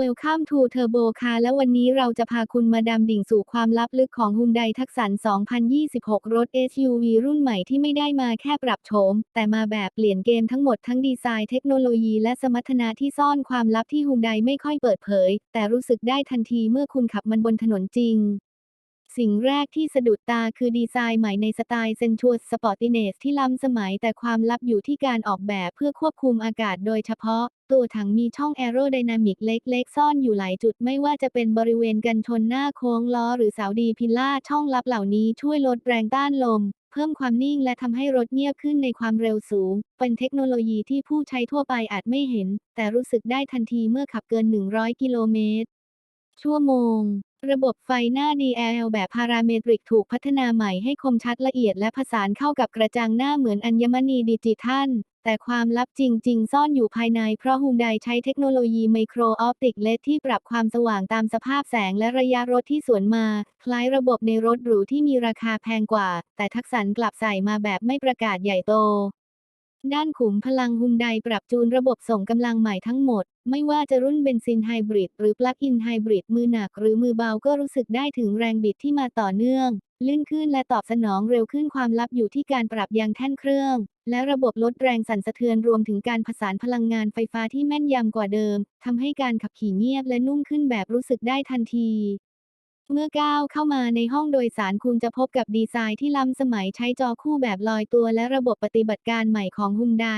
Welcome to Turbo Car และวันนี้เราจะพาคุณมาดำดิ่งสู่ความลับลึกของ Hyundai Tucson 2026 รถ SUV รุ่นใหม่ที่ไม่ได้มาแค่ปรับโฉม แต่มาแบบเปลี่ยนเกมทั้งหมดทั้งดีไซน์เทคโนโลยีและสมรรถนะที่ซ่อนความลับที่ Hyundai ไม่ค่อยเปิดเผย แต่รู้สึกได้ทันทีเมื่อคุณขับมันบนถนนจริง สิ่งแรกที่สะดุดตาคือดีไซน์ใหม่ในสไตล์เซนช u สสปอร์ติเนสที่ล้ำสมัยแต่ความลับอยู่ที่การออกแบบเพื่อควบคุมอากาศโดยเฉพาะ ตัวถังมีช่องแอโรไดนามิกเล็กๆ ซ่อนอยู่หลายจุดไม่ว่าจะเป็นบริเวณกันชนหน้าโค้งล้อหรือเสาดีพิลล่าช่องลับเหล่านี้ช่วยลดแรงต้านลมเพิ่มความนิ่งและทำให้รถเงียบขึ้นในความเร็วสูง เป็นเทคโนโลยีที่ผู้ใช้ทั่วไปอาจไม่เห็น แต่รู้สึกได้ทันทีเมื่อขับเกิน 100 กิโลเมตรชั่วโมง ระบบไฟหน้า DL แบบพาราเมตริกถูกพัฒนาใหม่ให้คมชัดละเอียดและผสานเข้ากับกระจังหน้าเหมือนอัญมณีดิจิทัล แต่ความลับจริง ๆ ซ่อนอยู่ภายในเพราะฮุนไดใช้เทคโนโลยีไมโครออปติกเลสที่ปรับความสว่างตามสภาพแสงและระยะรถที่สวนมา คล้ายระบบในรถหรูที่มีราคาแพงกว่า แต่ทักษะกลับใส่มาแบบไม่ประกาศใหญ่โต ด้านขุมพลังฮุนไดปรับจูนระบบส่งกำลังใหม่ทั้งหมด ไม่ว่าจะรุ่นเบนซินไฮบริดหรือปลั๊กอินไฮบริดมือหนักหรือมือเบาก็รู้สึกได้ถึงแรงบิดที่มาต่อเนื่อง ลื่นขึ้นและตอบสนองเร็วขึ้นความลับอยู่ที่การปรับยางแท่นเครื่อง และระบบลดแรงสั่นสะเทือนรวมถึงการผสานพลังงานไฟฟ้าที่แม่นยำกว่าเดิมทำให้การขับขี่เงียบและนุ่มขึ้นแบบรู้สึกได้ทันที เมื่อก้าวเข้ามาในห้องโดยสารคุณจะพบกับดีไซน์ที่ล้ำสมัยใช้จอคู่แบบลอยตัวและระบบปฏิบัติการใหม่ของฮุนได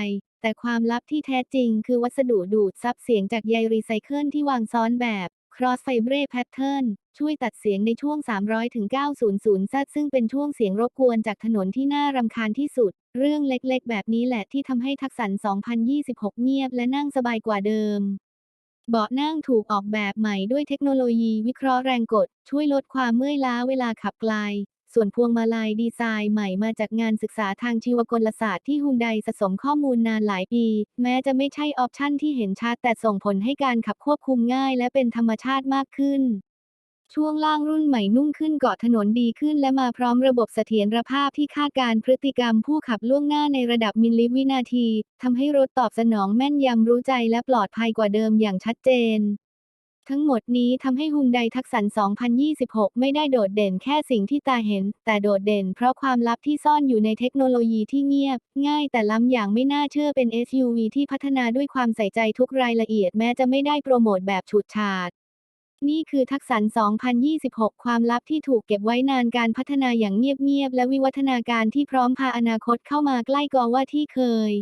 แต่ความลับที่แท้จริงคือวัสดุดูดซับเสียงจากใยรีไซเคิลที่วางซ้อนแบบ Cross fiber Pattern ช่วยตัดเสียงในช่วง 300ถึง900ซัดซึ่งเป็นช่วงเสียงรบกวนจากถนนที่น่ารำคาญที่สุด เรื่องเล็กๆ แบบนี้แหละที่ทำให้ทักษะ2026 เงียบและนั่งสบายกว่าเดิม เบาะนั่งถูกออกแบบใหม่ด้วยเทคโนโลยีวิเคราะห์แรงกด ช่วยลดความเมื่อยล้าเวลาขับไกล ส่วนพวงมาลัยดีไซน์ใหม่มาจากงานศึกษาทางชีวกลศาสตร์ที่ฮุนไดสะสมข้อมูลนานหลายปี แม้จะไม่ใช่ออปชั่นที่เห็นชัดแต่ส่งผลให้การขับควบคุมง่ายและเป็นธรรมชาติมากขึ้น ช่วงล่างรุ่นใหม่นุ่มขึ้นเกาะถนนดีขึ้นและมาพร้อมระบบเสถียรภาพที่คาดการพฤติกรรมผู้ขับล่วงหน้าในระดับมิลลิวินาทีทำให้รถตอบสนองแม่นยำรู้ใจและปลอดภัยกว่าเดิมอย่างชัดเจน ทั้งหมดนี้ทำให้ฮุนไดทักษะ2026 ไม่ได้โดดเด่นแค่สิ่งที่ตาเห็น แต่โดดเด่นเพราะความลับที่ซ่อนอยู่ในเทคโนโลยีที่เงียบ ง่ายแต่ล้ำอย่างไม่น่าเชื่อเป็น SUV ที่พัฒนาด้วยความใส่ใจทุกรายละเอียดแม้จะไม่ได้โปรโมทแบบฉูดฉาด นี่คือทักษะ2026 ความลับที่ถูกเก็บไว้นานการพัฒนาอย่างเงียบๆ และวิวัฒนาการที่พร้อมพาอนาคตเข้ามาใกล้กอว่าที่เคย